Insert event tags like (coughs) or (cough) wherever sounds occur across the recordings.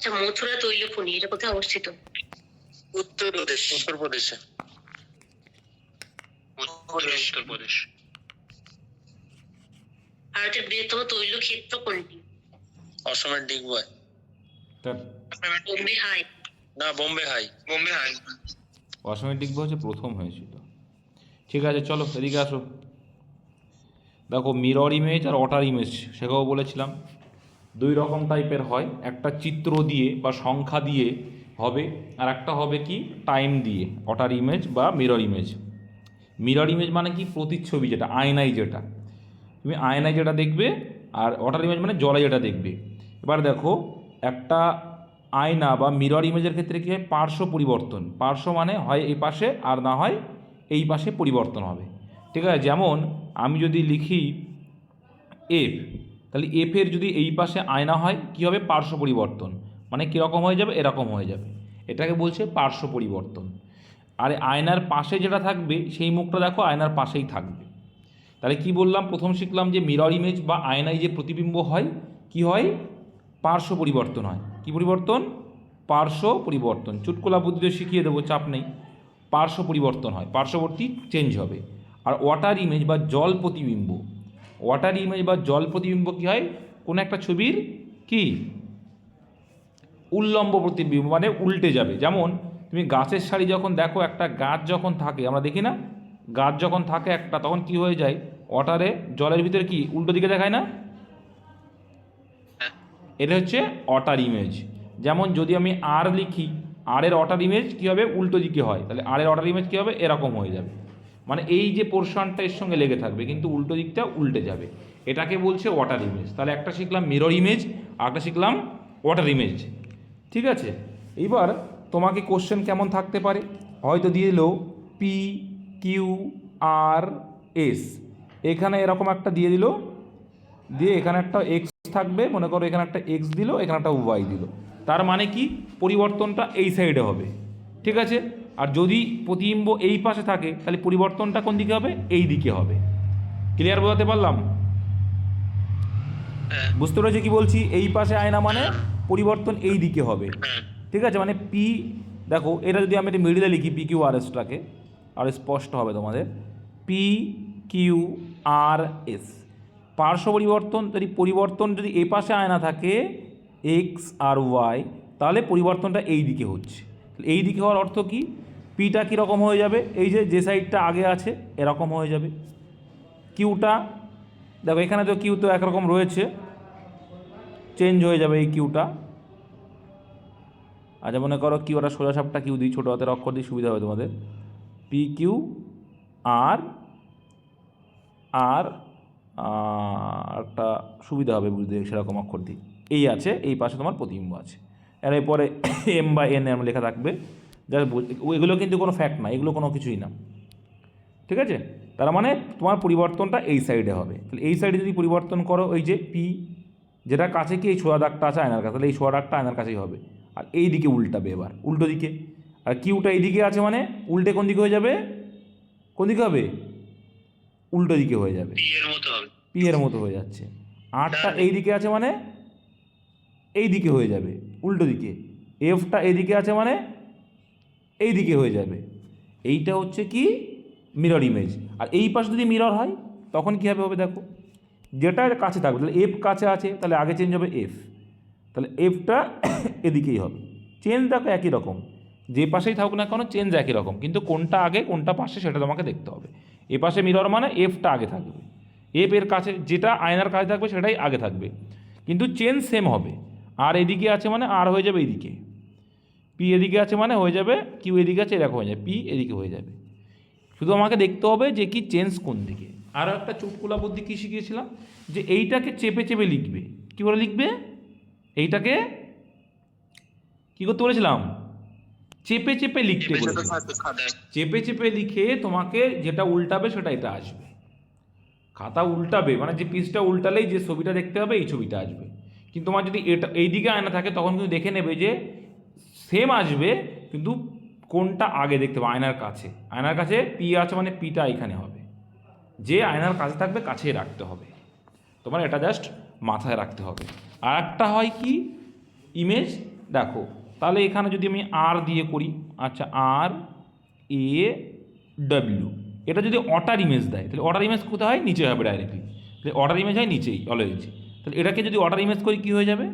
আচ্ছা মথুরা তৈলফণি এটা কোথায় অবস্থিত? উত্তরপ্রদেশ। উত্তরপ্রদেশে। উত্তরপ্রদেশ। ভারতের বৃহত্তম তৈল ক্ষেত্র কোনটি? অসমের ডিগবয়। বোম্বে হাই। না বোম্বে হাই। বোম্বে হাই। অসমের ডিগব হচ্ছে প্রথম হয়েছিল। ঠিক আছে চলো এদিকে আসো। দেখো মিরর ইমেজ আর ওয়াটার ইমেজ সেটাও বলেছিলাম। দুই রকম টাইপের হয়। একটা চিত্র দিয়ে বা সংখ্যা দিয়ে হবে, আর একটা হবে কি? টাইম দিয়ে অটার ইমেজ বা মিরর ইমেজ মিরর ইমেজ মানে কি? প্রতিচ্ছবি যেটা, আয়নায় যেটা। তুমি আয়নায় যেটা দেখবে, আর ওয়াটার ইমেজ মানে জলে যেটা দেখবে। এবার দেখো, একটা আয়না বা মিরর ইমেজের ক্ষেত্রে কী হয়? পার্শ্ব পরিবর্তন। পার্শ্ব মানে হয় এই পাশে, আর না হয় এই পাশে পরিবর্তন হবে। ঠিক আছে? যেমন আমি যদি লিখি এফ তাহলে এফের যদি এই পাশে আয়না হয়, কী হবে? পার্শ্ব পরিবর্তন। মানে কীরকম হয়ে যাবে? এরকম হয়ে যাবে। এটাকে বলছে পার্শ্ব পরিবর্তন। আর আয়নার পাশে যেটা থাকবে, সেই মুখটা দেখো, আয়নার পাশেই থাকবে। তাহলে কি বললাম? প্রথম শিখলাম যে মিরর ইমেজ বা আয়নায় যে প্রতিবিম্ব হয়, কি হয়? পার্শ্ব পরিবর্তন হয়। কি পরিবর্তন? পার্শ্ব পরিবর্তন। চুটকোলা বুদ্ধিতে শিখিয়ে দেবো, চাপ নেই। পার্শ্ব পরিবর্তন হয়। পার্শ্ববর্তী চেঞ্জ হবে। আর ওয়াটার ইমেজ বা জল প্রতিবিম্ব ওয়াটার ইমেজ বা জল প্রতিবিম্ব কী হয়? কোনো একটা ছবির কি? উল্লম্ব প্রতিবিম্ব মানে উল্টে যাবে। যেমন তুমি গাছের সারি যখন দেখো, একটা গাছ যখন থাকে, আমরা দেখি না? গাছ যখন থাকে একটা, তখন কি হয়ে যায়? ওয়াটারে জলের ভিতরে কি? উল্টো দিকে দেখায় না? এটা হচ্ছে অটার ইমেজ যেমন যদি আমি আর লিখি আর এর অটার ইমেজ কী হবে? উল্টো দিকে হয়। তাহলে আর এর অটার ইমেজ কী হবে? এরকম হয়ে যাবে। মানে এই যে পোর্শনটা এর সঙ্গে লেগে থাকবে, কিন্তু উল্টো দিকটা উল্টে যাবে। এটাকে বলছে ওয়াটার ইমেজ তাহলে একটা শিখলাম মিরর ইমেজ আর একটা শিখলাম ওয়াটার ইমেজ ঠিক আছে? এইবার তোমাকে কোশ্চেন কেমন থাকতে পারে? হয়তো দিয়ে দিল পি কিউ আর এস এখানে এরকম একটা দিয়ে দিল। দিয়ে এখানে একটা এক্স থাকবে, মনে করো এখানে একটা এক্স দিল, এখানে একটা ওয়াই দিল। তার মানে কি? পরিবর্তনটা এই সাইডে হবে। ঠিক আছে? আর যদি প্রতিবিম্ব এই পাশে থাকে তাহলে পরিবর্তনটা কোন দিকে হবে? এই দিকে হবে। ক্লিয়ার বোঝাতে পারলাম? হ্যাঁ। বুঝতে পেরেছি কি বলছি? এই পাশে আয়না মানে পরিবর্তন এই দিকে হবে। হ্যাঁ। ঠিক আছে? মানে পি দেখো এটা যদি আমি একটা মিডিলে লিখি পি কিউ আর এসটাকে আর স্পষ্ট হবে তোমাদের। পি কিউ আর এস পার্শ্ব পরিবর্তন যদি পরিবর্তন যদি এ পাশে আয়না থাকে এক্স আর ওয়াই তাহলে পরিবর্তনটা এই দিকে হচ্ছে। এই দিকে হওয়ার অর্থ কি? পিটা কীরকম হয়ে যাবে? এই যে যে সাইডটা আগে আছে, এরকম হয়ে যাবে। কিউটা, দেখো, এখানে তো কিউ তো একরকম রয়েছে। চেঞ্জ হয়ে যাবে এই কিউটা। আচ্ছা মনে করো কিউ ওরা সোজা সাপটা কিউ দিই, ছোটো হাতের অক্ষর দিয়ে সুবিধা হবে তোমাদের। পি কিউ আর আর একটা সুবিধা হবে বুঝতে সেরকম অক্ষর দিই এই আছে, এই পাশে তোমার প্রতিবিম্ব আছে। আর এরপরে এম বা এন এম লেখা থাকবে। যা এগুলো কিন্তু কোনো ফ্যাক্ট না এগুলো কোনো কিছুই না। ঠিক আছে? তার মানে তোমার পরিবর্তনটা এই সাইডে হবে। তাহলে এই সাইডে যদি পরিবর্তন করো ওই যে পি যেটা কাছে কি এই ছোড়া দাগটা আছে আয়নার কাছে তাহলে এই ছোড়া দাগটা আয়নার কাছেই হবে। আর এই দিকে উল্টাবে এবার উল্টো দিকে। আর কিউটা এই দিকে আছে মানে উল্টে কোন দিকে হয়ে যাবে? কোন দিকে হবে? উল্টো দিকে হয়ে যাবে। পি এর মতো হবে। পি এর মতো হয়ে যাচ্ছে। আটটা এই দিকে আছে মানে এই দিকে হয়ে যাবে। উল্টো দিকে। এফটা এদিকে আছে মানে এই দিকে হয়ে যাবে। এইটা হচ্ছে কি? মিরর ইমেজ আর এই পাশে যদি মিরর হয়, তখন কীভাবে হবে দেখো? যেটা কাছে থাকবে, তাহলে এফ কাছে আছে, তাহলে আগে চেঞ্জ হবে এফ তাহলে এফটা (coughs) এদিকেই হবে। চেঞ্জ দেখো একই রকম। যে পাশেই থাকুক না কেন চেঞ্জ একই রকম। কিন্তু কোনটা আগে, কোনটা পাশে, সেটা তোমাকে দেখতে হবে। এ পাশে মিরর মানে এফটা আগে থাকবে। এফ এর কাছে, যেটা আয়নার কাছে থাকবে, সেটাই আগে থাকবে। কিন্তু চেঞ্জ সেম হবে। আর এদিকে আছে মানে আর হয়ে যাবে এদিকে। পি এদিকে আছে মানে হয়ে যাবে কিউ এদিকে আছে এরকম হয়ে যাবে। পি এদিকে হয়ে যাবে। শুধু আমাকে দেখতে হবে যে কি চেঞ্জ কোন দিকে। আরও একটা চুটকুলা বুদ্ধি কী শিখিয়েছিলাম? যে এইটাকে চেপে চেপে লিখবে। কী করে লিখবে? এইটাকে কী করতে বলেছিলাম? চেপে চেপে লিখতে বলেছিলাম। চেপে চেপে লিখে তোমাকে যেটা উল্টাবে সেটা এটা আসবে। খাতা উল্টাবে মানে যে পিসটা উল্টালেই যে ছবিটা দেখতে হবে এই ছবিটা আসবে। কিন্তু তোমার যদি এটা এই দিকে আয়না থাকে, তখন কিন্তু দেখে নেবে যে সেম আসবে, কিন্তু কোনটা আগে দেখতে হবে? আয়নার কাছে। আয়নার কাছে পি আছে মানে পিটা এখানে হবে। যে আয়নার কাছে থাকবে, কাছেই রাখতে হবে। তোমার এটা জাস্ট মাথায় রাখতে হবে। আর একটা হয় কি? ইমেজ দেখো। তাহলে এখানে যদি আমি আর দিয়ে করি আচ্ছা আর এ ডাব্লিউ এটা যদি অটার ইমেজ দেয়, তাহলে অটার ইমেজ কোথায়? হয় নিচে হবে ডাইরেক্টলি তাহলে অটার ইমেজ হয় নিচেই অলওয়েজ তাহলে এটাকে যদি অটার ইমেজ করি কী হয়ে যাবে?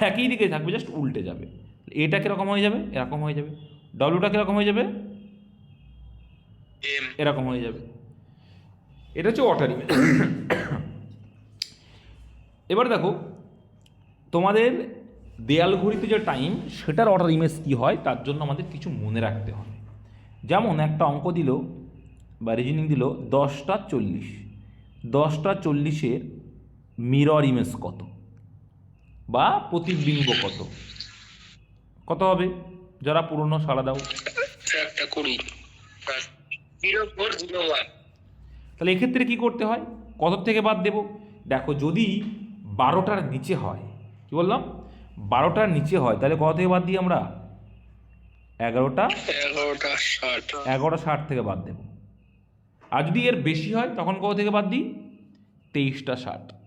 একই দিকে থাকবে জাস্ট উল্টে যাবে। এটা কীরকম হয়ে যাবে? এরকম হয়ে যাবে। ডব্লিউটা কীরকম হয়ে যাবে? এরকম হয়ে যাবে। এটা হচ্ছে অটার ইমেজ এবার দেখো তোমাদের দেয়াল ঘড়িতে যে টাইম সেটার অর্ডার ইমেজ কী হয়? তার জন্য আমাদের কিছু মনে রাখতে হবে। যেমন একটা অঙ্ক দিল বা রিজনিং দিল দশটা চল্লিশ। দশটা চল্লিশের মিরর ইমেজ কত? বা প্রতিবিম্ব কত? কত হবে? যারা পুরনো, সাড়া দাও। তাহলে এক্ষেত্রে কী করতে হয়? কত থেকে বাদ দেব? দেখো, যদি বারোটার নিচে হয়, কি বললাম? বারোটার নিচে হয়, তাহলে কত থেকে বাদ দিই আমরা? এগারোটা। এগারোটা ষাট থেকে বাদ দেব। আর যদি এর বেশি হয়, তখন কত থেকে বাদ দিই? তেইশটা ষাট।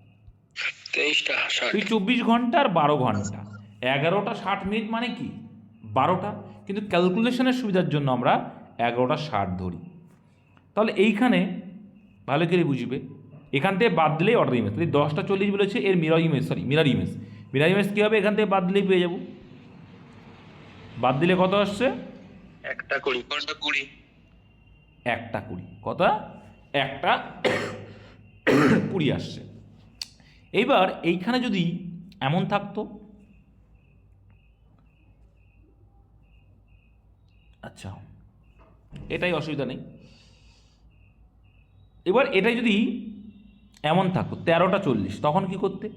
তেইশটা তুই চব্বিশ ঘণ্টা আর বারো ঘণ্টা। এগারোটা ষাট মিনিট মানে কি? বারোটা। কিন্তু ক্যালকুলেশনের সুবিধার জন্য আমরা এগারোটা ষাট ধরি। তাহলে এইখানে ভালো করে বুঝবে। এখান থেকে বাদ দিলেই অর্ডার ইমেজ তাহলে দশটা চল্লিশ বলেছে এর mirror image sorry mirror image mirror image কী হবে? এখান থেকে বাদ দিলেই পেয়ে যাব। বাদ দিলে কত আসছে? একটা কুড়ি। ঘণ্টা কুড়ি? একটা কুড়ি। কত? একটা কুড়ি আসছে। এইবার এইখানে যদি এমন থাকতো আচ্ছা এটাই অসুবিধা নেই। এবার এটাই যদি এমন থাকতো তেরোটা চল্লিশ তখন কি করতে?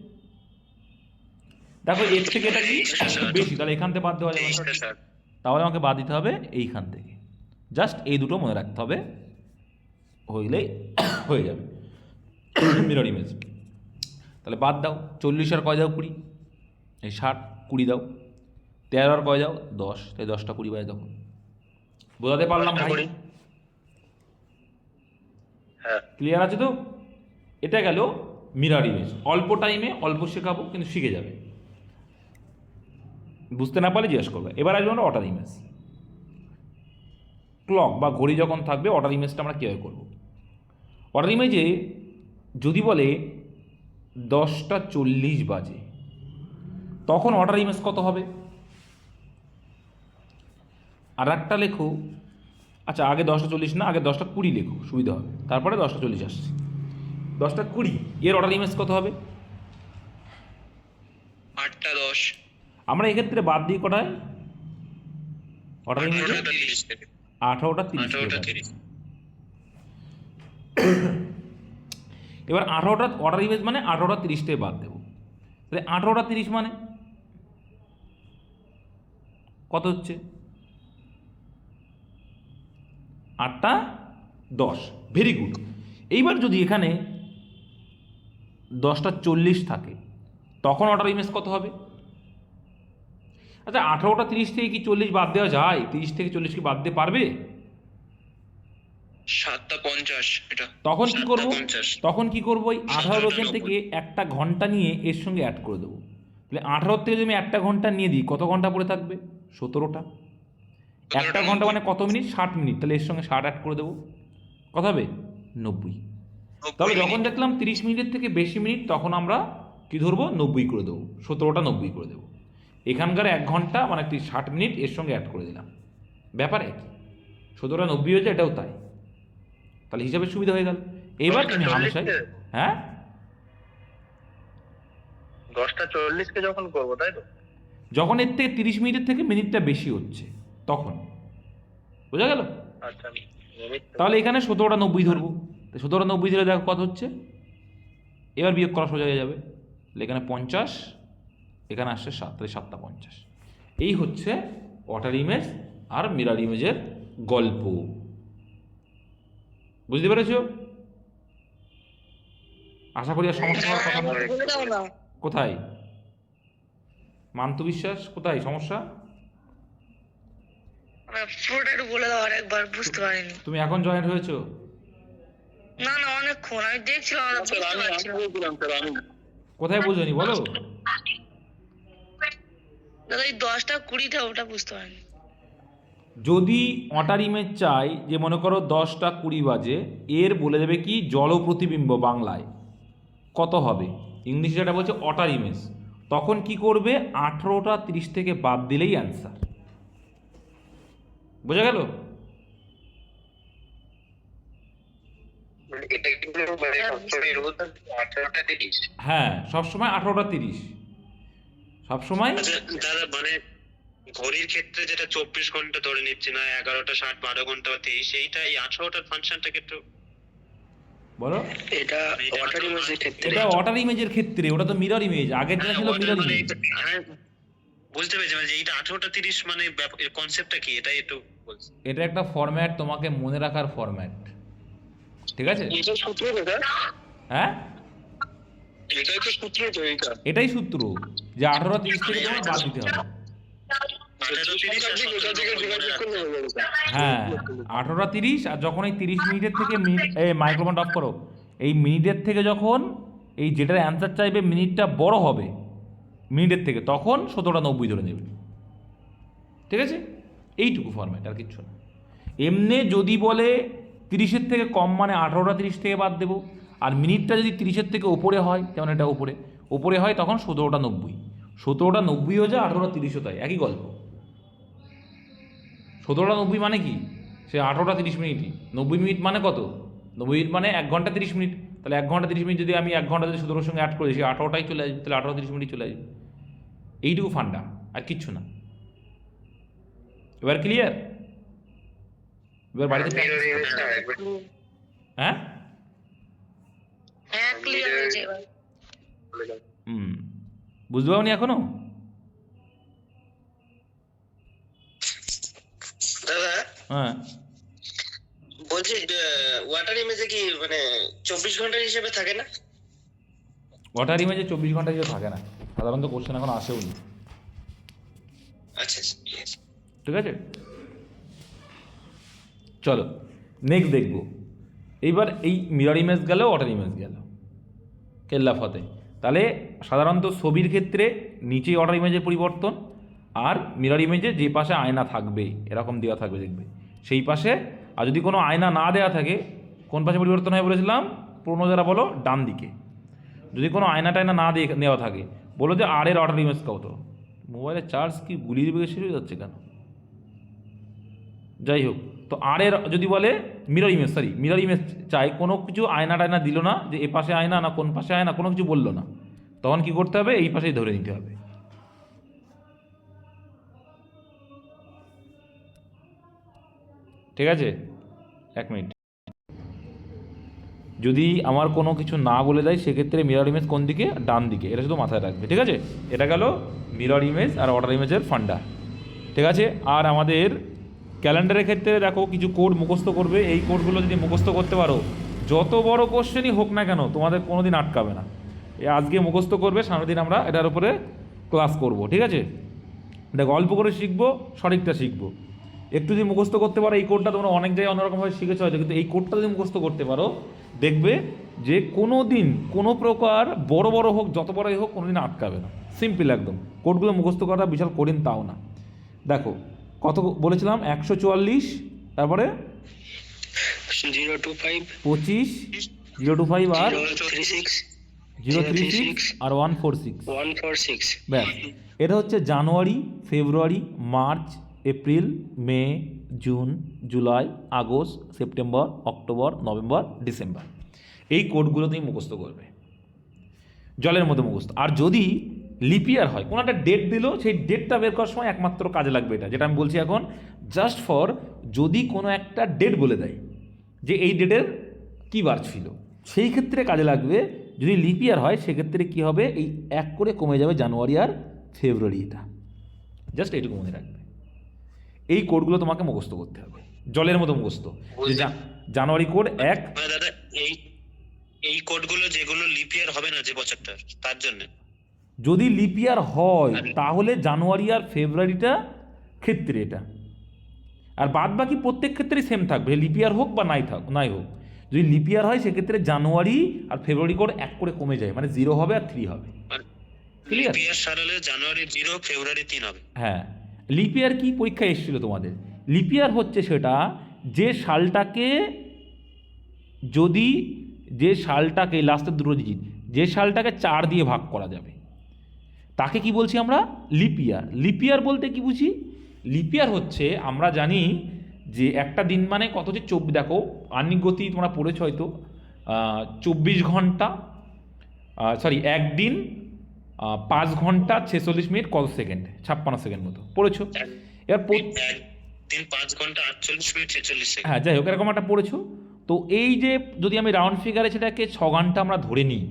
দেখো এর থেকে এটা কি বেশি তাহলে এখান থেকে বাদ দেওয়া যাবে তাহলে আমাকে বাদ দিতে হবে এইখান থেকে। জাস্ট এই দুটো মনে রাখতে হবে হইলেই হয়ে যাবে। (coughs) মিরর ইমেজ তাহলে বাদ দাও চল্লিশ আর কয় দাও কুড়ি? এই ষাট কুড়ি দাও। তেরো আর কয় দাও? দশ। তাই দশটা কুড়ি বাজে তখন। বোঝাতে পারলাম ভাই? ক্লিয়ার আছে তো? এটা গেল মিরার ইমেজ অল্প টাইমে অল্প শেখাবো কিন্তু শিখে যাবে। বুঝতে না পারলে জিজ্ঞেস করবে। এবার আসবে আমরা অর্ডার ইমেজ ক্লক বা ঘড়ি যখন থাকবে অর্ডার ইমেজটা আমরা কীভাবে করব? অর্ডার ইমেজে যদি বলে দশটা চল্লিশ বাজে। তখন অর্ডার ইমেজ কত হবে? আর একটা লেখো আচ্ছা আগে দশটা চল্লিশ না আগে দশটা কুড়ি লেখো সুবিধা হবে। তারপরে দশটা চল্লিশ আসছে। দশটা কুড়ি এর অর্ডার ইমেজ কত হবে? আটটা দশ। আমরা এক্ষেত্রে বাদ দিই কটায়? অর্ডার ইমেজ আঠারোটা তিরিশ থেকে আঠারোটা তিরিশ আঠারোটা তিরিশ এবার আঠারোটা অর্ডার ইমেজ মানে আঠারোটা তিরিশ থেকে বাদ দেবো। তাহলে আঠারোটা তিরিশ মানে? কত হচ্ছে? আটটা দশ। ভেরি গুড এইবার যদি এখানে দশটা চল্লিশ থাকে, তখন অর্ডার ইমেজ কত হবে? আচ্ছা আঠারোটা তিরিশ থেকে কি চল্লিশ বাদ দেওয়া যায়? তিরিশ থেকে চল্লিশ কি বাদ দিতে পারবে? সাতটা পঞ্চাশ এটা। তখন কি করব? তখন কি করব? ওই আঠারো এখান থেকে একটা ঘণ্টা নিয়ে এর সঙ্গে অ্যাড করে দেবো। তাহলে আঠারো থেকে যদি আমি একটা ঘণ্টা নিয়ে দিই কত ঘণ্টা পড়ে থাকবে? সতেরোটা। একটা ঘণ্টা মানে কত মিনিট? ষাট মিনিট। তাহলে এর সঙ্গে ষাট অ্যাড করে দেবো। কত হবে? নব্বই। তাহলে যখন দেখলাম তিরিশ মিনিটের থেকে বেশি মিনিট তখন আমরা কি ধরবো? নব্বই করে দেবো। সতেরোটা নব্বই করে দেবো। এখানকার এক ঘণ্টা মানে তুই ষাট মিনিট এর সঙ্গে অ্যাড করে দিলাম। ব্যাপার একই। সতেরোটা নব্বই হয়েছে এটাও তাই। তাহলে হিসাবে সুবিধা হয়ে গেল। এইবার তুমি হামেশাই। হ্যাঁ? দশটা চল্লিশকে যখন করব তাই তো? যখন এর থেকে তিরিশ মিনিটের থেকে মিনিটটা বেশি হচ্ছে তখন। বোঝা গেল? আচ্ছা তাহলে এখানে সতেরোটা নব্বই ধরবো। তো সতেরোটা নব্বই ধরে দেখো কত হচ্ছে? এবার বিয়োগ করা সোজা হয়ে যাবে। তাহলে এখানে পঞ্চাশ এখানে আসছে সাত তাহলে সাতটা পঞ্চাশ। এই হচ্ছে ওয়াটার ইমেজ আর মিরার ইমেজের গল্প। বুঝতে পেরেছ? আশা করি আর সমস্যা হওয়ার কথা না। কোথায়? মান্ত বিশ্বাস কোথায়? সমস্যা? পুরোটা একটু বলে দাও আর একবার বুঝতে পারিনি। তুমি এখন জয়েন্ট হয়েছো? না না অনেকক্ষণ। আমি দেখছিলাম। কোথায় বোঝনি বলো? দাদা এই দশটা কুড়িটা ওটা বুঝতে পারিনি। যদি অটার ইমেজ চাই যে মনে করো দশটা কুড়ি বাজে এর বলে দেবে কি জল প্রতিবিম্ব বাংলায়। কত হবে? ইংলিশে যেটা বলছে অটার ইমেজ তখন কি করবে? আঠেরোটা তিরিশ থেকে বাদ দিলেই অ্যান্সার বোঝা গেল? মানে হ্যাঁ সবসময় আঠেরোটা তিরিশ। সবসময় আচ্ছা মানে ঘড়ির ক্ষেত্রে যেটা চব্বিশ ঘণ্টা ধরে নিচ্ছি না এগারোটা ষাট বারো ঘণ্টা বা তেইশ এইটা এই আঠারোটার ফাংশনটাকে একটু বলো। এটা ওয়াটার ইমেজের ক্ষেত্রে। এটা অটার ইমেজের ক্ষেত্রে ওটা তো মিরর ইমেজ আগের যেটা ছিল হ্যাঁ, মিরর মানে ইমেজ হ্যাঁ, বুঝতে পেরেছি মানে এইটা আঠারোটা তিরিশ মানে কনসেপ্টটা কি? এটাই একটু বলছি। এটা একটা ফরম্যাট তোমাকে মনে রাখার ফরম্যাট ঠিক আছে? এটা সূত্র হ্যাঁ? এটাই তো সূত্র এটাই সূত্র যে আঠারো তিরিশ থেকে তোমার বাদ দিতে হবে। হয়ে হ্যাঁ আঠারোটা তিরিশ আর যখন এই তিরিশ মিনিটের থেকে এই মাইক্রোফোন অফ করো এই মিনিটের থেকে যখন এই যেটার অ্যান্সার চাইবে মিনিটটা বড় হবে মিনিটের থেকে তখন সতেরোটা নব্বই ধরে নেবে। ঠিক আছে? এইটুকু ফরম্যাট আর কিচ্ছু না। এমনি যদি বলে তিরিশের থেকে কম মানে আঠারোটা তিরিশ থেকে বাদ দেবো আর মিনিটটা যদি তিরিশের থেকে ওপরে হয় যেমন এটা ওপরে ওপরে হয় তখন সতেরোটা নব্বই। সতেরোটা নব্বইও যায় আঠারোটা তিরিশও তাই একই গল্প। সতেরোটা নব্বই মানে কি? সে আঠেরোটা তিরিশ মিনিটই। নব্বই মিনিট মানে কত? নব্বই মিনিট মানে এক ঘণ্টা তিরিশ মিনিট। তাহলে এক ঘণ্টা তিরিশ মিনিট যদি আমি এক ঘণ্টা যদি সতেরোর সঙ্গে অ্যাড করি সে আঠারোটাই চলে আসবে তাহলে আঠারো তিরিশ মিনিট চলে আসবে। এইটুকু ফান্ডা আর কিচ্ছু না। এবার ক্লিয়ার এবার বাড়িতে হ্যাঁ হ্যাঁ দাও। হুম। বুঝতে পারনি এখনও দাদা হ্যাঁ। বলছি ওয়াটার ইমেজে কি মানে চব্বিশ ঘণ্টার হিসেবে থাকে না? ওয়াটার ইমেজে চব্বিশ ঘণ্টা হিসেবে থাকে না। সাধারণত কোশ্চেন এখন আসেও নি। আচ্ছা আচ্ছা ঠিক আছে। চলো নেক্সট দেখব। এইবার এই মিরর ইমেজ গেল ওয়াটার ইমেজ গেল। কেল্লা ফতে। তাহলে সাধারণত ছবির ক্ষেত্রে নিচে ওয়াটার ইমেজের পরিবর্তন আর মিরর ইমেজে যে পাশে আয়না থাকবে এরকম দেওয়া থাকবে দেখবে। সেই পাশে, আর যদি কোনো আয়না না দেওয়া থাকে, কোন পাশে পরিবর্তন হয় বলেছিলাম? পুরোনো যারা বলো, ডান দিকে। যদি কোনো আয়না টায়না না দিয়ে নেওয়া থাকে, বলো যে আর এর অর্ডার ইমেজ কত মোবাইলের চার্জ কি গুলিয়ে দিবে শুরু হয়ে যাচ্ছে কেন? যাই হোক, তো আর এর যদি বলে mirror image sorry mirror image চাই, কোনো কিছু আয়না টায়না দিল না যে এ পাশে আয়না না কোন পাশে আয়না, কোনো কিছু বলল না, তখন কি করতে হবে? এই পাশেই ধরে নিতে হবে। ঠিক আছে? এক মিনিট। যদি আমার কোনো কিছু না বলে দেয়, সেক্ষেত্রে মিরর ইমেজ কোন দিকে? ডান দিকে। এটা শুধু মাথায় রাখবে। ঠিক আছে? এটা গেল মিরর ইমেজ আর অর্ডার ইমেজের ফান্ডা ঠিক আছে? আর আমাদের ক্যালেন্ডারের ক্ষেত্রে দেখো, কিছু কোড মুখস্থ করবে। এই কোডগুলো যদি মুখস্থ করতে পারো, যত বড় কোশ্চেনই হোক না কেন, তোমাদের কোনো দিন আটকাবে না। এ আজকে মুখস্থ করবে সামনের দিন আমরা এটার উপরে ক্লাস করব। ঠিক আছে? দেখো, অল্প করে শিখব, সঠিকটা শিখব। একটু যদি মুখস্থ করতে পারো এই কোডটা তোমরা অনেক জায়গায় অন্যরকমভাবে শিখেছো হয়তো কিন্তু এই কোডটা যদি মুখস্থ করতে পারো দেখবে যে কোনো দিন কোনো প্রকার বড় বড় হোক যত বড়ই হোক কোনো দিন আটকাবে না। সিম্পল একদম। কোডগুলো মুখস্থ করা বিশাল কঠিন তাও না। দেখো কত বলেছিলাম? একশো চুয়াল্লিশ তারপরে জিরো টু ফাইভ পঁচিশ জিরো টু ফাইভ আর three six zero three six আর one four six one four six ব্যাস। এটা হচ্ছে January February March April, May, June, July, August, September, October, November, December. এই কোডগুলো তুমি মুখস্থ করবে। জলের মধ্যে মুখস্থ। আর যদি লিপিয়ার হয়, কোনো একটা ডেট দিল, সেই ডেটটা বের করার সময় একমাত্র কাজে লাগবে এটা, যেটা আমি বলছি এখন জাস্ট ফর যদি কোনো একটা ডেট বলে দেয়, যে এই ডেটের কী বার ছিল, সেই ক্ষেত্রে কাজে লাগবে, যদি লিপিয়ার হয় সেক্ষেত্রে কী হবে, এই এক করে কমে যাবে জানুয়ারি আর ফেব্রুয়ারি এটা। জাস্ট এইটুকু মনে রাখবে। এই কোডগুলো তোমাকে মুখস্থ করতে হবে। জলের মতো মুখস্থ। জানুয়ারি কোড এক মানে দাদা এই এই কোডগুলো যেগুলো লিপিয়ার হবে না যে তার জন্য। যদি লিপিয়ার হয় তাহলে জানুয়ারি আর ফেব্রুয়ারিটা ক্ষেত্রে এটা। আর বাদ বাকি প্রত্যেক ক্ষেত্রেই সেম থাকবে লিপিয়ার হোক বা নাই থাক নাই হোক। যদি লিপিয়ার হয় সেক্ষেত্রে জানুয়ারি আর ফেব্রুয়ারি কোড এক করে কমে যায় মানে জিরো হবে আর থ্রি হবে। ক্লিয়ার সারালে জানুয়ারি জিরো ফেব্রুয়ারি তিন হবে। হ্যাঁ। লিপিয়ার কি পরীক্ষায় এসেছিল তোমাদের? লিপিয়ার হচ্ছে সেটা যে সালটাকে যদি যে সালটাকে লাস্টের দুটো ডিজিট যে সালটাকে চার দিয়ে ভাগ করা যাবে। তাকে কি বলছি আমরা? লিপিয়ার লিপিয়ার বলতে কি বুঝি? লিপিয়ার হচ্ছে, আমরা জানি যে একটা দিন মানে কত যে চব্বিশ দেখো, আর্নিক গতি তোমরা পড়েছ হয়তো চব্বিশ ঘণ্টা সরি একদিন পাঁচ ঘণ্টা ছেচল্লিশ মিনিট কত সেকেন্ড? ছাপ্পান্ন সেকেন্ড মতো। পড়েছো? এবার পাঁচ ঘণ্টা আটচল্লিশ মিনিট ছেচল্লিশ সেকেন্ড। হ্যাঁ যাই হোক এরকম একটা পড়েছো। তো এই যে যদি আমি রাউন্ড ফিগারে সেটাকে ছ ঘণ্টা আমরা ধরে নিই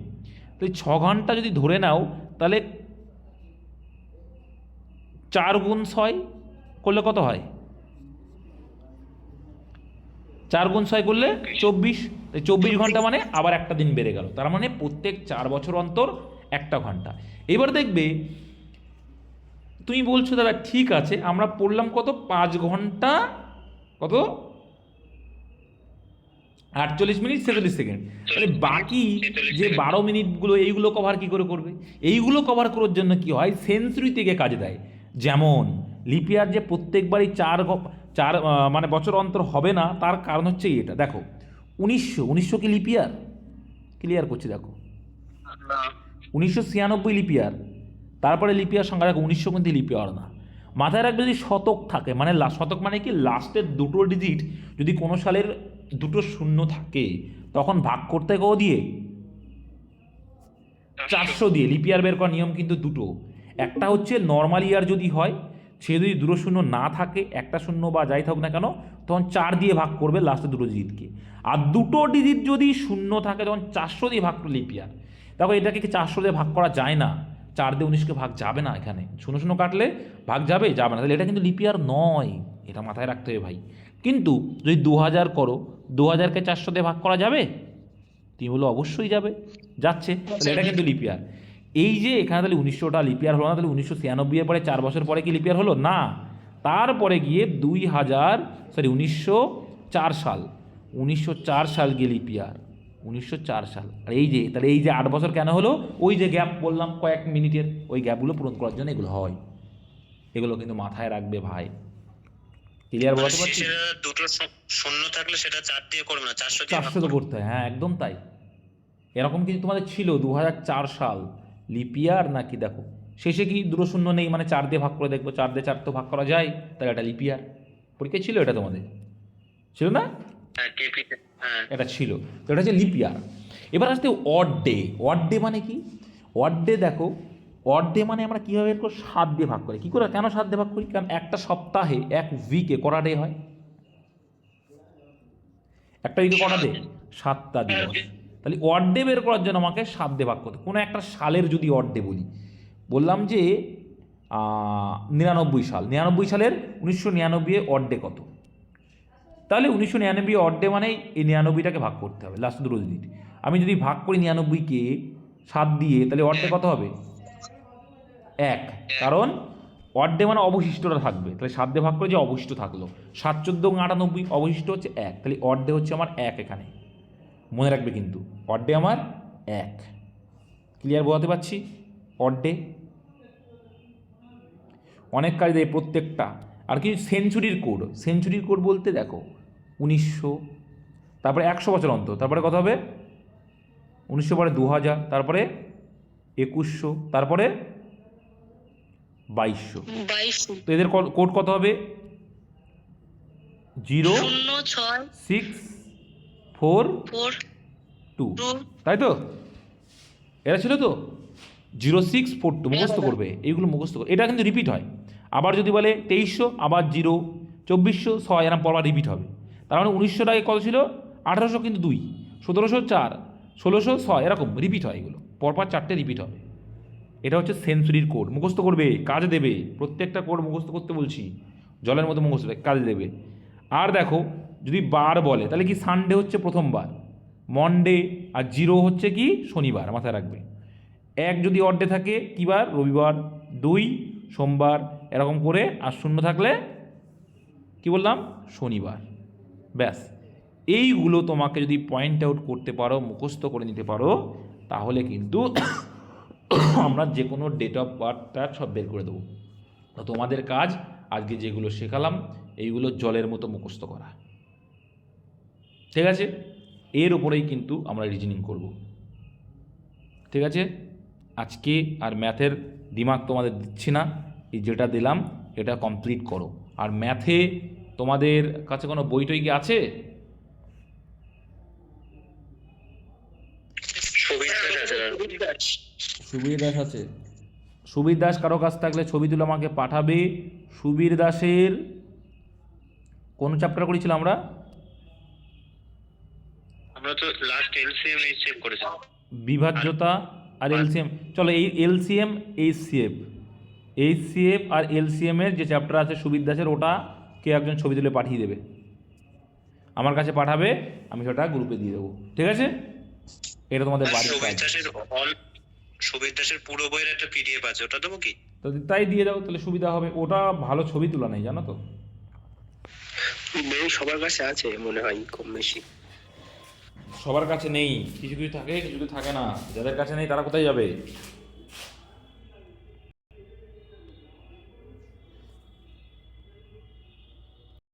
তো এই ছ ঘণ্টা যদি ধরে নাও তাহলে চার গুণ ছয় করলে কত হয়? চার গুণ ছয় করলে চব্বিশ। চব্বিশ ঘণ্টা মানে আবার একটা দিন বেড়ে গেল। তার মানে প্রত্যেক চার বছর অন্তর একটা ঘণ্টা। এবার দেখবে তুমি বলছো দাদা ঠিক আছে আমরা পড়লাম কত? পাঁচ ঘণ্টা কত? আটচল্লিশ মিনিট ছেচল্লিশ সেকেন্ড। তাহলে বাকি যে বারো মিনিটগুলো এইগুলো কভার কি করে করবে? এইগুলো কভার করার জন্য কি হয়? সেঞ্চুরি থেকে কাজে দেয়। যেমন লিপিয়ার যে প্রত্যেকবারই চার চার মানে বছর অন্তর হবে না তার কারণ হচ্ছে এটা। দেখো উনিশশো উনিশশো কি লিপিয়ার? ক্লিয়ার করছি দেখো। উনিশশো ছিয়ানব্বই লিপিয়ার তারপরে লিপিয়ার সংখ্যা দেখো উনিশশো কিন্তু লিপিয়ার না। মাথায় রাখবে যদি শতক থাকে মানে শতক মানে কি লাস্টের দুটো ডিজিট যদি কোনো সালের দুটো শূন্য থাকে তখন ভাগ করতে গো দিয়ে? চারশো। দিয়ে। লিপিয়ার বের করার নিয়ম কিন্তু দুটো। একটা হচ্ছে নর্মাল ইয়ার যদি হয় সে যদি দুটো শূন্য না থাকে একটা শূন্য বা যাই থাকুক না কেন তখন চার দিয়ে ভাগ করবে লাস্টে দুটো ডিজিটকে আর দুটো ডিজিট যদি শূন্য থাকে তখন চারশো দিয়ে ভাগ করবে লিপিয়ার দেখো, এটাকে কি চারশো দিয়ে ভাগ করা যায় না? চার দিয়ে উনিশকে ভাগ যাবে না এখানে। শূন্য শূন্য কাটলে ভাগ যাবে যাবে না। তাহলে এটা কিন্তু লিপিয়ার নয়। এটা মাথায় রাখতে হবে ভাই। কিন্তু যদি দু হাজার করো দু হাজারকে চারশো দিয়ে ভাগ করা যাবে? তুমি বলো অবশ্যই যাবে। যাচ্ছে। তাহলে এটা কিন্তু লিপিয়ার এই যে এখানে তাহলে উনিশশোটা লিপিয়ার হলো না, তাহলে উনিশশো ছিয়ানব্বই এর পরে চার বছর পরে কি লিপিয়ার হলো? না। তারপরে গিয়ে দুই হাজার সরি উনিশশো চার সাল। উনিশশো চার সাল গিয়ে লিপিয়ার উনিশশো চার সাল। আর এই যে তাহলে এই যে আট বছর কেন হলো? ওই যে গ্যাপ বললাম কয়েক মিনিটের ওই গ্যাপগুলো পূরণ করার জন্য এগুলো হয়। এগুলো কিন্তু মাথায় রাখবে ভাই। ক্লিয়ার বলতে পারছি দুটো শূন্য থাকলে সেটা চার দিয়ে করবে না চারশো চারশো তো করতে হয় হ্যাঁ একদম তাই। এরকম কিন্তু তোমাদের ছিল দু হাজার চার সাল। লিপিয়ার নাকি দেখো শেষে কি দুটো শূন্য নেই মানে চার দিয়ে ভাগ করে দেখব চার দিয়ে চার তো ভাগ করা যায় তাহলে এটা লিপিয়ার পরীক্ষা ছিল এটা তোমাদের? ছিল না? হ্যাঁ এটা ছিল। তো এটা হচ্ছে লিপিয়ার এবার আসতে অড ডে। অড ডে মানে কি? অড ডে দেখো অড ডে মানে আমরা কীভাবে বের করি সাত দিয়ে ভাগ করি। কী করে? কেন সাত দিয়ে ভাগ করি? কারণ একটা সপ্তাহে এক উইকে কটা ডে হয়? একটা উইকে কটা ডে সাতটা দিবস। তাহলে অড ডে বের করার জন্য আমাকে সাত দিয়ে ভাগ করতে কোনো একটা সালের যদি অড ডে বলি। বললাম যে নিরানব্বই সাল। নিরানব্বই সালের উনিশশো নিরানব্বই অড ডে কত? তাহলে উনিশশো নিরানব্বই অর্ডে মানেই এই নিরানব্বইটাকে ভাগ করতে হবে লাস্ট দুটো ডিজিট আমি যদি ভাগ করি নিরানব্বইকে সাত দিয়ে, তাহলে অর্ডে কত হবে? এক। কারণ অর্ডে মানে অবশিষ্টটা থাকবে। তাহলে সাত দিয়ে ভাগ করে যে অবশিষ্ট থাকল, সাত চোদ্দ আটানব্বই অবশিষ্ট হচ্ছে এক। তাহলে অর্ডে হচ্ছে আমার এক এখানে। মনে রাখবে কিন্তু অর্ডে আমার এক। ক্লিয়ার বোঝাতে পারছি? অর্ডে অনেক কাজ দেয় প্রত্যেকটা। আর কি সেঞ্চুরির কোড সেঞ্চুরির কোড বলতে দেখো উনিশশো তারপরে একশো বছর অন্তর তারপরে কত হবে? উনিশশো পরে দু হাজার তারপরে একুশশো তারপরে বাইশশো। বাইশ তো এদের কোড কত হবে? জিরো ছয় six four four two. Two. তাই তো? এরা ছিল তো? জিরো সিক্স ফোর টু মুখস্থ করবে। এইগুলো মুখস্থ করবে এটা কিন্তু রিপিট হয়। আবার যদি বলে তেইশশো আবার জিরো চব্বিশশো ছয় এরম পরবার রিপিট হবে। তার মানে উনিশশো টাকা কত ছিল? আঠারোশো কিন্তু দুই। সতেরোশো চার, ষোলোশো ছয়, এরকম রিপিট হয় এগুলো। পরপর চারটে রিপিট হবে। এটা হচ্ছে সেঞ্চুরির কোড মুখস্থ করবে, কাজে দেবে। প্রত্যেকটা কোড মুখস্থ করতে বলছি। জলের মতো মুখস্থ কাজে দেবে। আর দেখো, যদি বার বলে, তাহলে কি সানডে হচ্ছে প্রথমবার? মন্ডে আর জিরো হচ্ছে কি? শনিবার, মাথায় রাখবে। এক যদি অর্ডে থাকে, কী বার? রবিবার। দুই, সোমবার। এরকম করে আর শূন্য থাকলে, কি বললাম? শনিবার। ব্যাস। এইগুলো তোমাকে যদি পয়েন্ট আউট করতে পারো, মুখস্থ করে নিতে পারো, তাহলে কিন্তু (coughs) আমরা যে কোনো ডেট অফ বার্থটা সব বের করে দেবো। তো তোমাদের কাজ, আজকে যেগুলো শেখালাম, এইগুলো জলের মতো মুখস্থ করা। ঠিক আছে? এর উপরেই কিন্তু আমরা রিজনিং করব। ঠিক আছে? আজকে আর ম্যাথের দিমাগ তোমাদের দিচ্ছি না। এই যেটা দিলাম, এটা কমপ্লিট করো। আর ম্যাথে তোমাদের কাছে কোনো বই টই কি আছে? সুবীর দাস আছে সুবীর দাস। কারও কাছ থাকলে ছবি তুলে আমাকে পাঠাবে। সুবীর দাসের কোন চ্যাপ্টার করেছিলাম আমরা? আমরা তো লাস্ট এলসিএম করেছিলাম। বিভাজ্যতা আর এলসিএম চলো এই এলসিএম এইচসিএফ এইচসিএফ আর এলসিএমের যে চ্যাপ্টার আছে সুবীর দাসের ওটা কে একজন ছবি তুলে পাঠিয়ে দেবে। আমার কাছে পাঠাবে আমি সেটা গ্রুপে দিয়ে দেবো। ঠিক আছে? এটা তোমাদের বাড়ির কাজ। অল পুরো বইয়ের একটা পিডিএফ আছে ওটা দেবো কি? তো তাই দিয়ে দাও তাহলে সুবিধা হবে। ওটা ভালো ছবি তোলা নেই জানো তো? বই সবার কাছে আছে মনে হয় কম বেশি। সবার কাছে নেই কিছু কিছু থাকে কিছু কিছু থাকে না। যাদের কাছে নেই তারা কোথায় যাবে?